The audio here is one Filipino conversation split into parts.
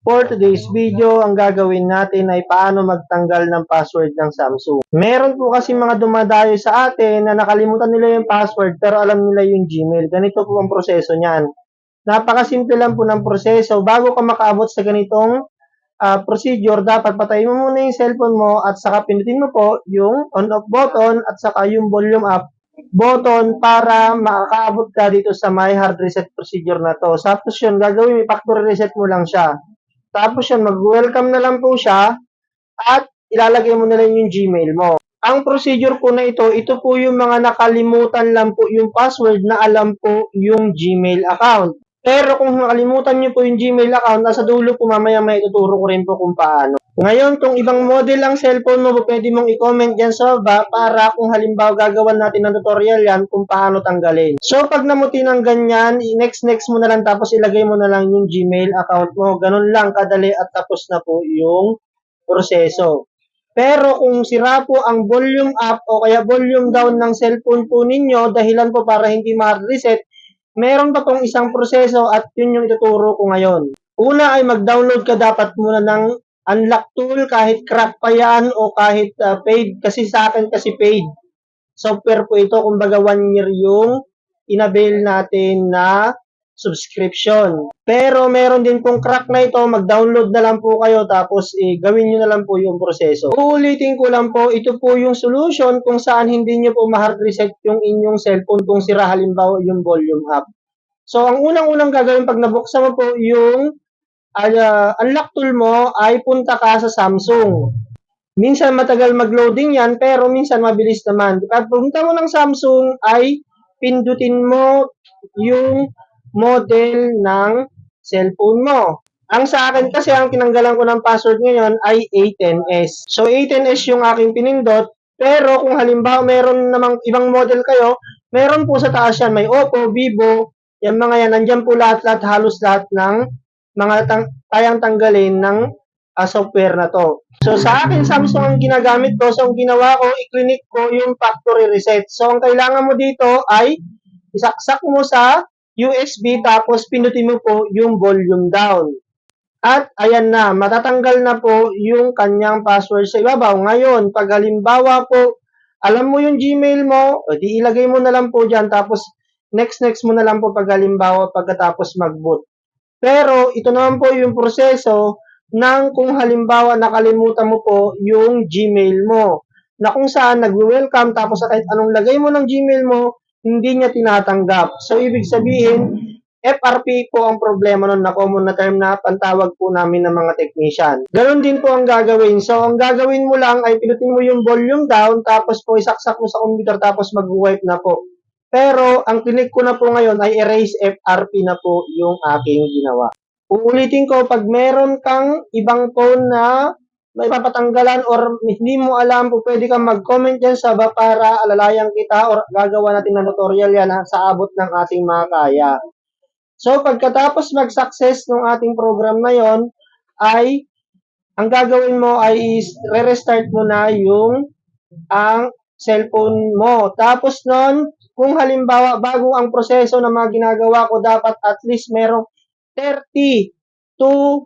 For today's video, ang gagawin natin ay paano magtanggal ng password ng Samsung. Meron po kasi mga dumadayo sa atin na nakalimutan nila yung password pero alam nila yung Gmail. Ganito po ang proseso niyan. Napakasimple lang po ng proseso. Bago ka makaabot sa ganitong ah, procedure, dapat patayin mo muna yung cellphone mo at saka pinutin mo po yung on-off button at saka yung volume up button para makaabot ka dito sa my hard reset procedure na to. Tapos yun, gagawin, factory reset mo lang siya. Tapos yun, mag-welcome na lang po siya at ilalagay mo na lang yung Gmail mo. Ang procedure po na ito, ito po yung mga nakalimutan lang po yung password na alam po yung Gmail account. Pero kung nakalimutan nyo po yung Gmail account, nasa dulo po mamaya may ituturo ko rin po kung paano. Ngayon, kung ibang model ang cellphone mo, pwede mong i-comment dyan sa baba para kung halimbawa gagawan natin ng tutorial yan kung paano tanggalin. So, pag namuti ng ganyan, next-next mo na lang tapos ilagay mo na lang yung Gmail account mo. Ganun lang kadali at tapos na po yung proseso. Pero kung sira po ang volume up o kaya volume down ng cellphone po ninyo, dahilan po para hindi ma-reset, meron pa pong isang proseso at yun yung ituturo ko ngayon. Una ay mag-download ka dapat muna ng unlock tool kahit crack pa yan o kahit uh, paid kasi sa akin kasi paid. Software po ito kumbaga one year yung inavail natin na subscription. Pero meron din pong crack na ito, mag-download na lang po kayo tapos eh, gawin nyo na lang po yung proseso. Uulitin ko lang po, ito po yung solution kung saan hindi nyo po ma-hard reset yung inyong cellphone kung sira halimbawa yung volume up. So, ang unang-unang gagawin pag nabuksan mo po yung uh, unlock tool mo ay punta ka sa Samsung. Minsan matagal mag-loading yan, pero minsan mabilis naman. Pag punta mo ng Samsung ay pindutin mo yung model ng cellphone mo. Ang sa akin kasi, ang tinanggalan ko ng password ngayon ay A10s. So, A10s yung aking pinindot, pero kung halimbawa meron namang ibang model kayo, meron po sa taas yan, may Oppo, Vivo, yan mga yan, nandyan po lahat-lahat, halos lahat ng mga tang kayang tanggalin ng uh, software na to. So, sa akin, Samsung ang ginagamit ko. So, ang ginawa ko, i-click ko yung factory reset. So, ang kailangan mo dito ay isaksak mo sa USB tapos pinutin mo po yung volume down. At ayan na, matatanggal na po yung kanyang password sa ibabaw. Ngayon, pag halimbawa po, alam mo yung Gmail mo, di ilagay mo na lang po dyan, tapos next next mo na lang po pag halimbawa pagkatapos mag-boot. Pero ito naman po yung proseso ng kung halimbawa nakalimutan mo po yung Gmail mo na kung saan nag-welcome tapos kahit anong lagay mo ng Gmail mo, hindi niya tinatanggap. So, ibig sabihin, FRP po ang problema nun na common na term na pantawag po namin ng mga technician. Ganon din po ang gagawin. So, ang gagawin mo lang ay pinutin mo yung volume down tapos po isaksak mo sa computer tapos mag-wipe na po. Pero, ang click ko na po ngayon ay erase FRP na po yung aking ginawa. Uulitin ko, pag meron kang ibang phone na may papatanggalan or hindi mo alam po pwede kang mag-comment dyan sa ba para alalayan kita or gagawa natin ng tutorial yan ha, sa abot ng ating mga kaya. So, pagkatapos mag-success ng ating program na yon ay ang gagawin mo ay re-restart mo na yung ang cellphone mo. Tapos nun, kung halimbawa bago ang proseso na mga ginagawa ko, dapat at least merong 30 to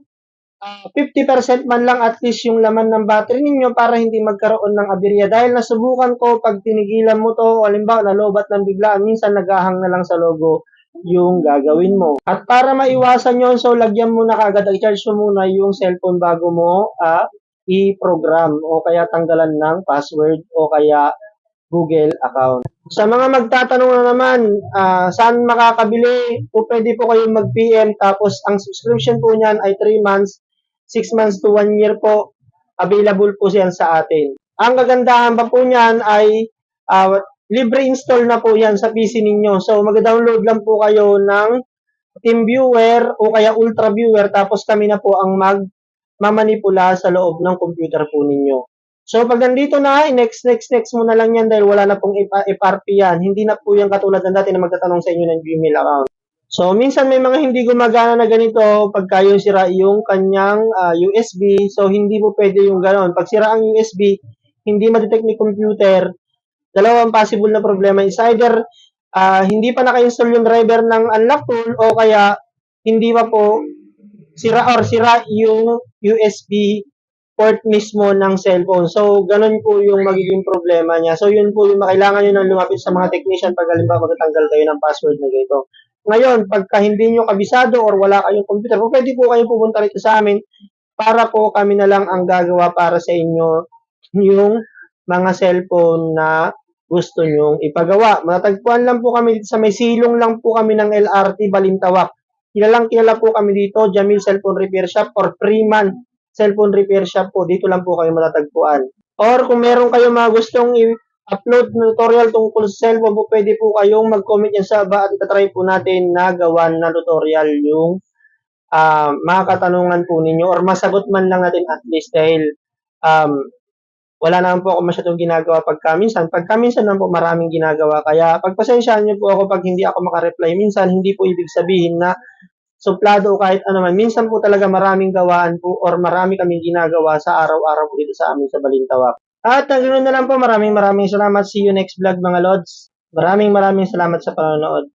uh, 50% man lang at least yung laman ng battery ninyo para hindi magkaroon ng aberya. Dahil nasubukan ko pag tinigilan mo to, halimbawa nalobat ng biglaan, minsan nagahang na lang sa logo yung gagawin mo. At para maiwasan yon so lagyan mo na kagad, i-charge mo muna yung cellphone bago mo uh, i-program o kaya tanggalan ng password o kaya Google account. Sa mga magtatanong na naman, uh, saan makakabili, po pwede po kayong mag-PM tapos ang subscription po niyan ay 3 months, 6 months to 1 year po. Available po siyan sa atin. Ang kagandahan pa po niyan ay uh, libre install na po yan sa PC ninyo. So mag-download lang po kayo ng TeamViewer o kaya Ultra Viewer tapos kami na po ang mag mamanipula sa loob ng computer po ninyo. So, pag nandito na, next, next, next mo na lang yan dahil wala na pong FRP yan. Hindi na po yung katulad ng dati na magtatanong sa inyo ng Gmail account. So, minsan may mga hindi gumagana na ganito pagka yung sira yung kanyang uh, ah, USB. So, hindi po pwede yung ganoon. Pag sira ang USB, hindi ma-detect ni computer. Dalawang possible na problema is either uh, hindi pa naka-install yung driver ng unlock tool o kaya hindi pa po sira or sira yung USB port mismo ng cellphone. So, ganun po yung magiging problema niya. So, yun po yung kailangan nyo nang lumapit sa mga technician pag halimbawa magtatanggal kayo ng password na ganito. Ngayon, pagka hindi nyo kabisado or wala kayong computer, po, pwede po kayong pupunta rito sa amin para po kami na lang ang gagawa para sa inyo yung mga cellphone na gusto nyong ipagawa. Matatagpuan lang po kami dito sa may silong lang po kami ng LRT Balintawak. Kilalang kilala po kami dito, Jamil Cellphone Repair Shop or Freeman Cellphone Repair Shop po. Dito lang po kayo matatagpuan. Or kung meron kayong mga gustong i-upload na tutorial tungkol sa cellphone po, pwede po kayong mag-comment yan sa baba at itatry po natin na gawan na tutorial yung ah, mga katanungan po ninyo or masagot man lang natin at least dahil um, wala naman po ako masyadong ginagawa pagka minsan. Pagka minsan naman po maraming ginagawa. Kaya pagpasensyaan niyo po ako pag hindi ako makareply. Minsan hindi po ibig sabihin na suplado o kahit ano man. Minsan po talaga maraming gawaan po or marami kaming ginagawa sa araw-araw po dito sa amin sa Balintawak. At hanggang na lang po maraming maraming salamat. See you next vlog mga Lods. Maraming maraming salamat sa panonood.